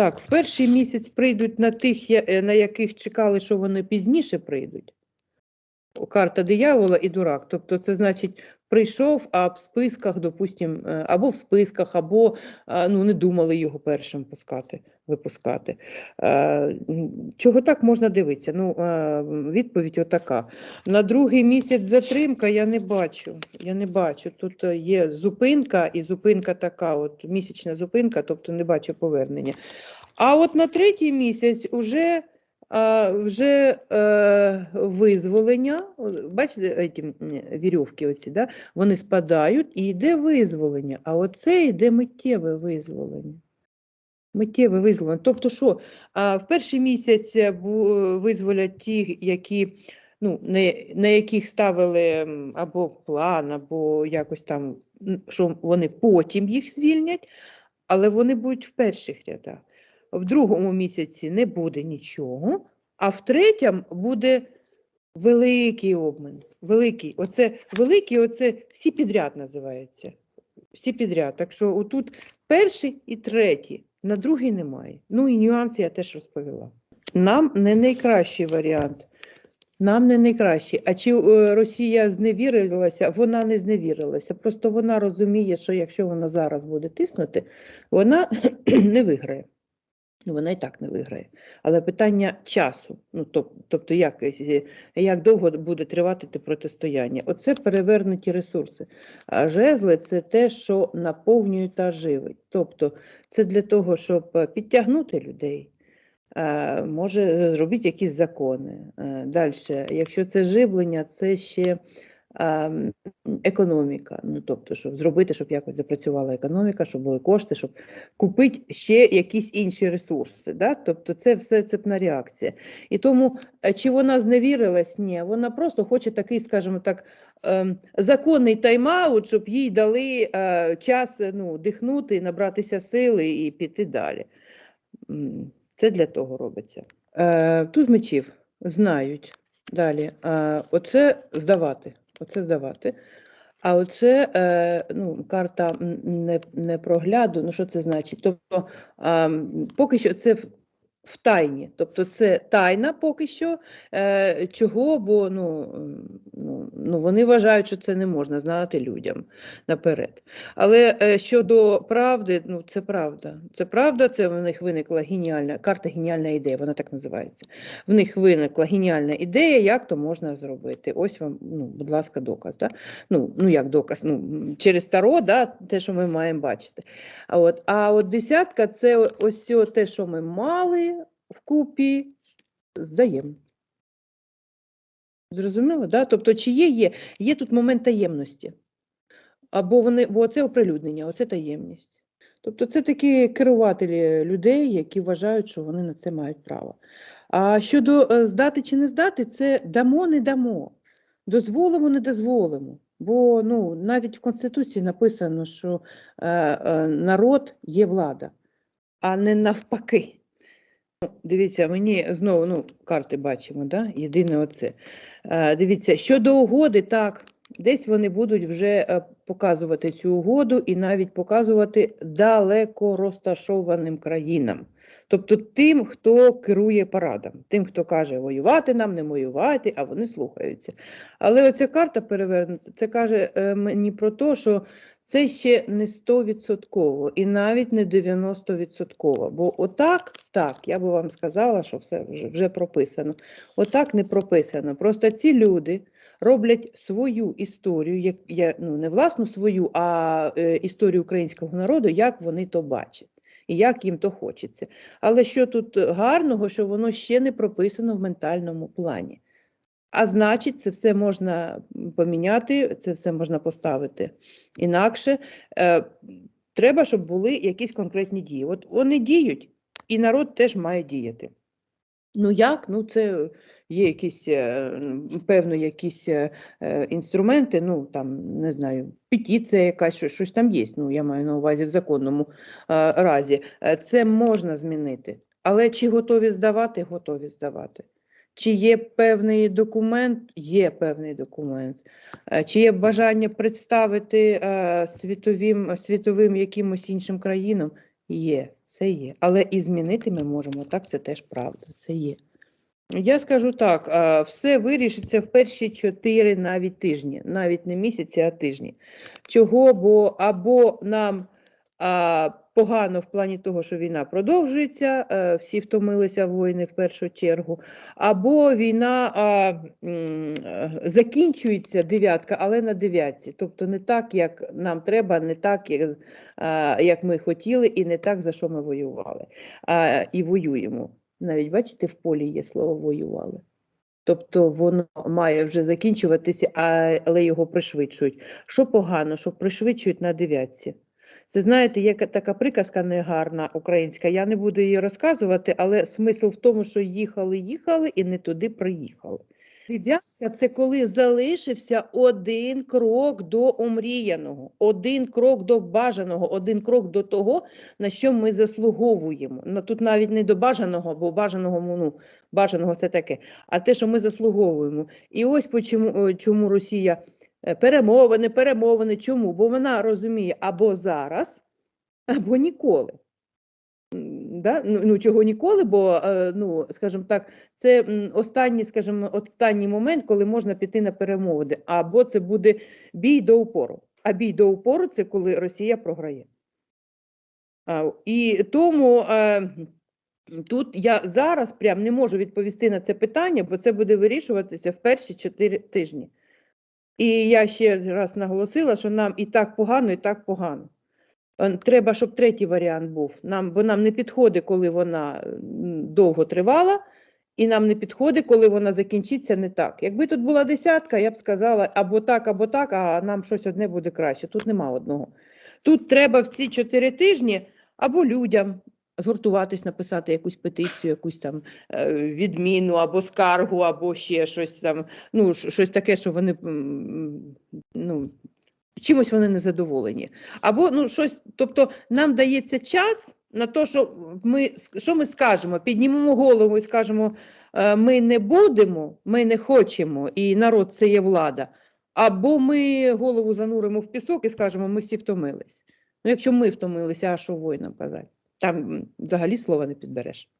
Так, в перший місяць прийдуть на тих, е, на яких чекали, що вони пізніше прийдуть. Карта диявола і дурак. Тобто, це значить, прийшов, а в списках, допустим, е, або в списках, або е, ну, не думали його першим пускати, випускати. Е, Чого так можна дивитися? Ну, відповідь отака. На другий місяць затримка я не бачу. Я не бачу. Тут є зупинка, і зупинка така, от місячна зупинка, тобто не бачу повернення. А от на третій місяць уже, вже е, визволення, бачите, м, вірьовки оці, да? вони спадають і йде визволення. А оце йде миттєве визволення. Миттєве визволення. Тобто, що в перший місяць е, визволять ті, які, ну, на яких ставили або план, або якось там, що вони потім їх звільнять, але вони будуть в перших рядах. В другому місяці не буде нічого, а в третьому буде великий обмін. Великий. Оце великий, оце всі підряд називається. Всі підряд. Так що отут перший і третій, на другий немає. Ну і нюанси я теж розповіла. Нам не найкращий варіант. Нам не найкращий. А чи е, Росія зневірилася? Вона не зневірилася. Просто вона розуміє, що якщо вона зараз буде тиснути, вона не виграє. Ну, Вона і так не виграє. Але питання часу, ну тобто, як, е, як довго буде тривати те протистояння? Оце перевернуті ресурси. А жезли це те, що наповнює та живить. Тобто, це для того, щоб е, підтягнути людей. е, Може зробити якісь закони. Далі, якщо це живлення, це ще економіка. Ну, тобто, щоб зробити, щоб якось запрацювала економіка, щоб були кошти, щоб купити ще якісь інші ресурси. Да? Тобто це все цепна реакція. І тому, е, чи вона зневірилась? Ні, вона просто хоче такий, скажімо так, ем, законний тайм-аут, щоб їй дали е, час е, ну, дихнути, набратися сили і піти далі. Це для того робиться. Туз мечів знають далі. Оце здавати. Оце здавати. А оце е, ну, карта не, не прогляду. Ну, що це значить? Тобто, е, поки що це в, тайні. Тобто, це тайна поки що. Е, чого? Бо ну, ну, вони вважають, що це не можна знати людям наперед. Але е, щодо правди, ну це правда. Це правда, це в них виникла геніальна карта геніальна ідея, вона так називається. В них виникла геніальна ідея, як то можна зробити. Ось вам, ну, будь ласка, доказ. Да? Ну, ну як доказ? Ну, через таро, да, те, що ми маємо бачити. А от, а от десятка це ось те, що ми мали вкупі, здаємо. Зрозуміло, да? Тобто, чи є, є, є тут момент таємності. Або вони, бо це оприлюднення, оце таємність. Тобто це такі керувателі людей, які вважають, що вони на це мають право. А щодо е, здати чи не здати, це дамо, не дамо, дозволимо, не дозволимо. Бо ну, навіть в Конституції написано, що е, е, народ є влада, а не навпаки. Дивіться, мені знову ну, карти бачимо, да? єдине оце. Е, Дивіться, щодо угоди, так, десь вони будуть вже е, показувати цю угоду і навіть показувати далеко розташованим країнам. Тобто тим, хто керує парадом, тим, хто каже воювати нам, не воювати, а вони слухаються. Але оця карта перевернута, це каже е, мені про те, що це ще не 100% і навіть не 90%. Бо отак, так, я би вам сказала, що все вже, прописано. Отак не прописано. Просто ці люди роблять свою історію, як я ну не власну свою, а е, історію українського народу, як вони то бачать. І як їм то хочеться. Але що тут гарного, що воно ще не прописано в ментальному плані. А значить, це все можна поміняти, це все можна поставити інакше. Е, треба, щоб були якісь конкретні дії. От вони діють, і народ теж має діяти. Ну як? Ну, це є якісь, е, певно, якісь е, е, інструменти, ну там, не знаю, петиція якась, щось, щось там є. Ну, я маю на увазі в законному разі. Це можна змінити. Але чи готові здавати? Готові здавати. Чи є певний документ? Є певний документ. Е, Чи є бажання представити е, світовим, світовим якимось іншим країнам? Є, це є. Але і змінити ми можемо, так, це теж правда, це є. Я скажу так, все вирішиться в перші чотири навіть тижні, навіть не місяці, а тижні. Чого? Бо або нам погано в плані того, що війна продовжується, е, всі втомилися воїни в першу чергу, або війна а, е, закінчується дев'ятка, але на дев'ятці. Тобто не так, як нам треба, не так, як, а, як ми хотіли, і не так, за що ми воювали. А, і воюємо. Навіть бачите, в полі є слово воювали. Тобто воно має вже закінчуватися, але його пришвидшують. Що погано, що пришвидшують на дев'ятці. Це знаєте, є така приказка негарна українська. Я не буду її розказувати, але смисл в тому, що їхали, їхали і не туди приїхали. Дев'ятка це коли залишився один крок до омріяного, один крок до бажаного, один крок до того, на що ми заслуговуємо. Ну, тут навіть не до бажаного, бо бажаного, ну, бажаного це таке, а те, що ми заслуговуємо. І ось чому, е, чому Росія перемовини, перемовини. Чому? Бо вона розуміє або зараз, або ніколи. Да? Ну, ну, чого ніколи, бо, е, ну, скажімо так, це останній, скажімо, останній момент, коли можна піти на перемовини, або це буде бій до упору. А бій до упору це коли Росія програє. І тому е, тут я зараз прям не можу відповісти на це питання, бо це буде вирішуватися в перші чотири тижні. І я ще раз наголосила, що нам і так погано, і так погано. Е, Треба, щоб третій варіант був. Нам, бо нам не підходить, коли вона довго тривала, і нам не підходить, коли вона закінчиться не так. Якби тут була десятка, я б сказала або так, або так, а нам щось одне буде краще. Тут нема одного. Тут треба в ці чотири тижні або людям згуртуватись, написати якусь петицію, якусь там е, відміну, або скаргу, або ще щось там, ну, щось таке, що вони ну, чимось вони не задоволені. Або ну, щось, тобто нам дається час на те, що ми, що ми скажемо, піднімемо голову і скажемо, е, ми не будемо, ми не хочемо, і народ це є влада. Або ми голову зануримо в пісок і скажемо, ми всі втомились. Ну, якщо ми втомилися, а що воїнам казати? Там взагалі слова не підбереш.